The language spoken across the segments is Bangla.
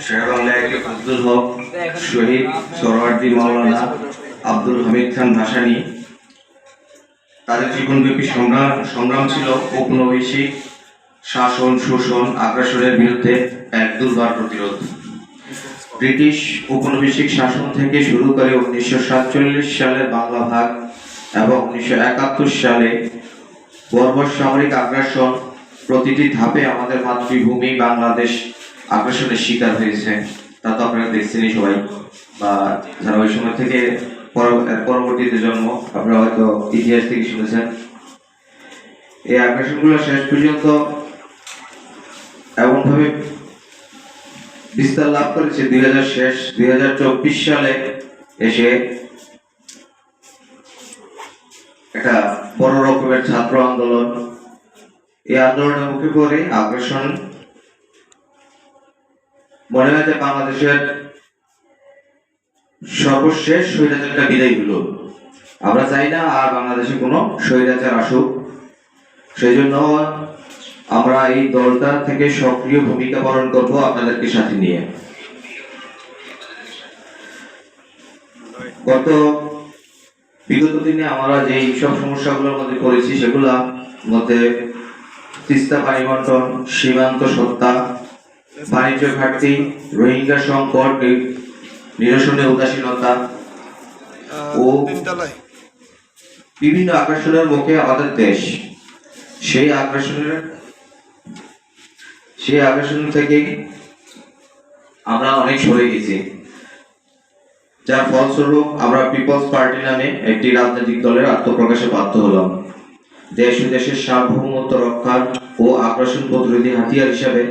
শের বাংলায় ফজলুল হক, শহীদ সরওয়ার্দী মাওলানা আব্দুল হামিদ খান ভাসানী। তাদের জীবনব্যাপী সংগ্রাম সংগ্রাম ছিল ঔপনিবেশিক শাসন, শোষণ, আগ্রাসনের বিরুদ্ধে এক দুর্বার প্রতিরোধ। ব্রিটিশ ঔপনিবেশিক শাসন থেকে শুরু করে উনিশশো সাতচল্লিশ সালে বাংলা ভাগ এবং উনিশশো একাত্তর সালে বর্বর সামরিক আগ্রাসন প্রতিটি ধাপে আমাদের মাতৃভূমি বাংলাদেশ আগ্রাসনের শিকার হয়েছে। তা তো আপনারা দেখছেনই সবাই। বা যারা ওই সময় থেকে পরবর্তীতে জন্ম, আপনারা হয়তো ইতিহাস থেকে শুনেছেন। এই আগ্রাসনগুলো শেষ পর্যন্ত এমনভাবে বিস্তার লাভ করেছে দুই হাজার শেষ, দুই হাজার চব্বিশ সালে এসে একটা বড় রকমের ছাত্র আন্দোলন। এই আন্দোলনের মুখে পড়ে আগ্রাসন মনে হয় যে বাংলাদেশের সর্বশেষ স্বৈরাচারটা বিদায় হলো। আমরা চাই না আর বাংলাদেশে কোনো স্বৈরাচার আসুক। সেই জন্য আমরা এই দলটা থেকে সক্রিয় ভূমিকা পালন করব আপনাদেরকে সাথে নিয়ে। গত বিগত দিনে আমরা যে সব সমস্যাগুলোর মধ্যে করেছি সেগুলা মধ্যে তিস্তা পানি বন্টন সীমান্ত সত্তা বাণিজ্য ঘাটতি রোহিঙ্গা সংকট নিরসনে উদাসীনতা ও বিভিন্ন আকর্ষণের মুখে আমাদের দেশ। সেই আকর্ষণের সেই আকর্ষণ থেকে আমরা অনেক সরে গেছি। যার ফলস্বরূপ আমরা পিপলস পার্টি নামে একটি রাজনৈতিক দলের আত্মপ্রকাশে বাধ্য হলাম। দেশ ও দেশের সার্বভৌমত্ব রক্ষার ও আগ্রাসন প্রতিরোধী হাতিয়ার হিসাবে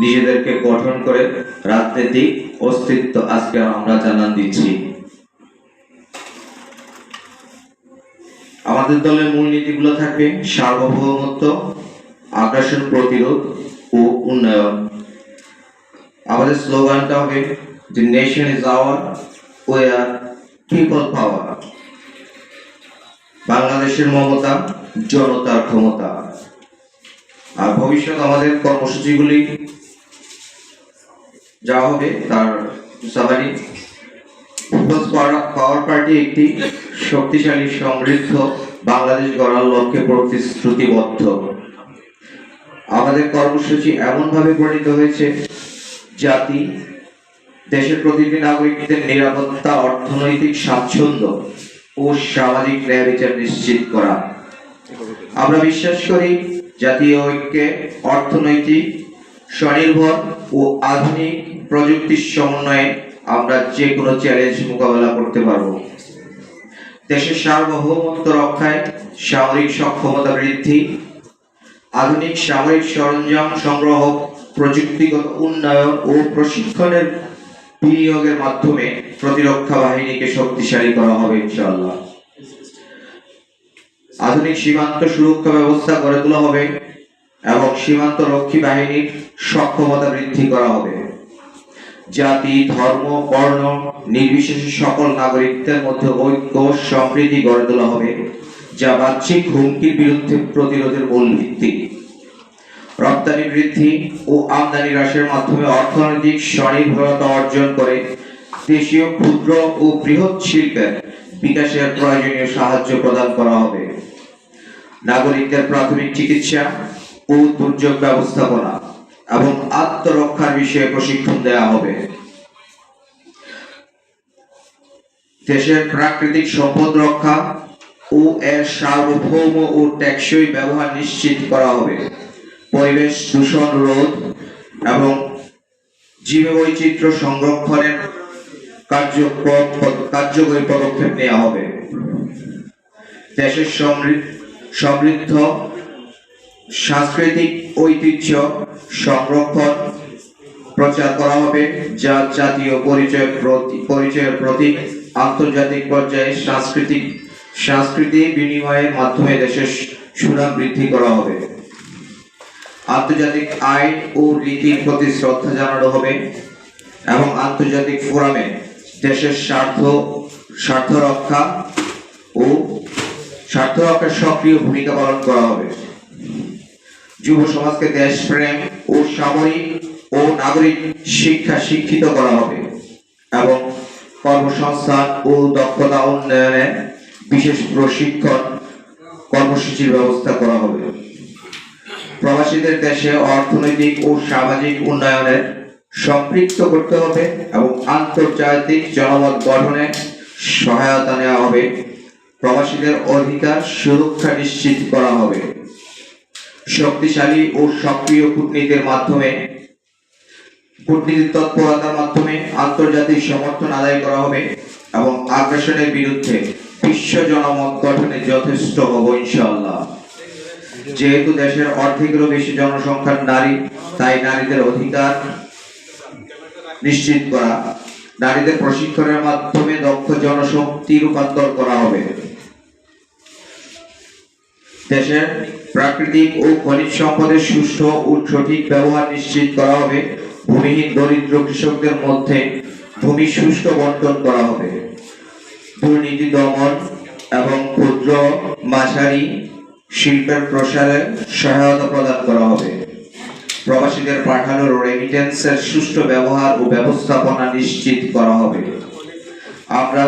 নিজেদেরকে গঠন করে রাজনৈতিক অস্তিত্ব আজকে আমরা জানান দিচ্ছি। আমাদের দলের মূলনীতিগুলো থাকবে সার্বভৌমত্ব, আগ্রাসন, প্রতিরোধ ও উন্নয়ন। আমাদের স্লোগানটা হবে দি নেশন ইজ আওয়ার আর পিপল পাওয়ার বাংলাদেশের মমতা, জনতার ক্ষমতা। আর ভবিষ্যৎ আমাদের কর্মসূচিগুলি যা হবে, তার পিপলস পাওয়ার পার্টি একটি শক্তিশালী সমৃদ্ধ বাংলাদেশ গড়ার লক্ষ্যে প্রতিশ্রুতিবদ্ধ। আমাদের কর্মসূচি এমনভাবে প্রণীত হয়েছে, জাতি, দেশের প্রতিটি নাগরিকদের নিরাপত্তা, অর্থনৈতিক স্বাচ্ছন্দ্য ও সামাজিক ন্যায় বিচার নিশ্চিত করা। আমরা বিশ্বাস করি, জাতীয় ঐক্যে অর্থনৈতিক স্বনির্ভর ও আধুনিক প্রযুক্তির সমন্বয়ে আমরা যে কোনো চ্যালেঞ্জ মোকাবেলা করতে পারব। দেশের সার্বভৌমত্ব রক্ষায় সামরিক সক্ষমতা বৃদ্ধি, আধুনিক সামরিক সরঞ্জাম সংগ্রহ, প্রযুক্তিগত উন্নয়ন ও প্রশিক্ষণের বিনিয়োগের মাধ্যমে প্রতিরক্ষা বাহিনীকে শক্তিশালী করা হবে ইনশাআল্লাহ। আধুনিক সীমান্ত সুরক্ষা ব্যবস্থা গড়ে তোলা হবে এবং সীমান্ত রক্ষী বাহিনীর সক্ষমতা বৃদ্ধি করা হবে। জাতি, ধর্ম, বর্ণ, নির্বিশেষে সকল নাগরিকদের মধ্যে ঐক্য সম্প্রীতি গড়ে তোলা হবে, যা বাহ্যিক হুমকির বিরুদ্ধে প্রতিরোধের মূল ভিত্তি। রপ্তানি বৃদ্ধি ও আমদানি হ্রাসের মাধ্যমে অর্থনৈতিক স্বনির্ভরতা অর্জন করে দেশীয় ক্ষুদ্র ও বৃহৎ শিল্পের বিকাশের প্রয়োজনীয় সাহায্য প্রদান করা হবে। নাগরিকদের প্রাথমিক চিকিৎসা ও দুর্যোগ ব্যবস্থাপনা। এবং আত্মরক্ষার বিষয়ে প্রশিক্ষণ দেওয়া হবে। দেশের প্রাকৃতিক সম্পদ রক্ষা ও এর সার্বভৌম ও টেকসই ব্যবহার নিশ্চিত করা হবে। পরিবেশ দূষণ রোধ এবং জীববৈচিত্র্য সংরক্ষণের কার্যক্রম, কার্যকরী পদক্ষেপ নেওয়া হবে। দেশের সমৃদ্ধ সমৃদ্ধ সাংস্কৃতিক ঐতিহ্য সংরক্ষণ প্রচার করা হবে, যা জাতীয় পরিচয় পরিচয়ের প্রতীক। আন্তর্জাতিক পর্যায়ে সাংস্কৃতিক সংস্কৃতি বিনিময়ের মাধ্যমে দেশের সুনাম বৃদ্ধি করা হবে। আন্তর্জাতিক আইন ও রীতির প্রতি শ্রদ্ধা জানানো হবে এবং আন্তর্জাতিক ফোরামে দেশের স্বার্থ স্বার্থ রক্ষা ও স্বার্থ রক্ষার সক্রিয় ভূমিকা পালন করা হবে। যুব সমাজকে দেশপ্রেম ও সামরিক ও নাগরিক শিক্ষা শিক্ষিত করা হবে এবং কর্মসংস্থান ও দক্ষতা উন্নয়নে বিশেষ প্রশিক্ষণ কর্মসূচির ব্যবস্থা করা হবে। প্রবাসীদের দেশে অর্থনৈতিক ও সামাজিক উন্নয়নে সম্পৃক্ত করতে হবে এবং আন্তর্জাতিক জনমত গঠনে সহায়তা নেওয়া হবে। প্রবাসীদের অধিকার সুরক্ষা নিশ্চিত করা হবে। শক্তিশালী ও সক্রিয় কূটনীতির মাধ্যমে, কূটনীতির তৎপরতার মাধ্যমে আন্তর্জাতিক সমর্থন আদায় করা হবে এবং আগ্রাসনের বিরুদ্ধে বিশ্ব জনমত গঠনে যথেষ্ট হব ইনশাআল্লাহ। যেহেতু দেশের অর্ধেকেরও বেশি জনসংখ্যার নারী, তাই নারীদের অধিকার নিশ্চিত করা, নারীদের প্রশিক্ষণের মাধ্যমে দক্ষ জনশক্তি রূপান্তর করা হবে। দেশের প্রাকৃতিক ও খনিজ সম্পদের সুষ্ঠু ও সঠিক ব্যবহার নিশ্চিত করা হবে। ভূমিহীন দরিদ্র কৃষকদের মধ্যে ভূমি সুষ্ঠু বন্টন করা হবে। দুর্নীতি দমন এবং ক্ষুদ্র মাঝারি শিল্পের প্রসারে সহায়তা প্রদান করা হবে। প্রবাসীদের পাঠানোর রেমিটেন্সের সুষ্ঠু ব্যবহার ও ব্যবস্থাপনা নিশ্চিত করা হবে। আমরা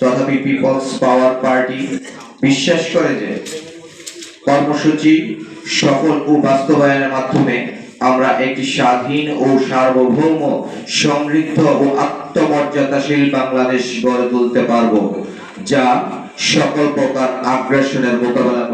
তথাপি পিপলস পাওয়ার পার্টি বিশ্বাস করে যে কর্মসূচি সফল ও বাস্তবায়নের মাধ্যমে আমরা একটি স্বাধীন ও সার্বভৌম, সমৃদ্ধ ও আত্মমর্যাদাশীল বাংলাদেশ গড়ে তুলতে পারব, যা সকল প্রকার আগ্রাসনের মোকাবেলা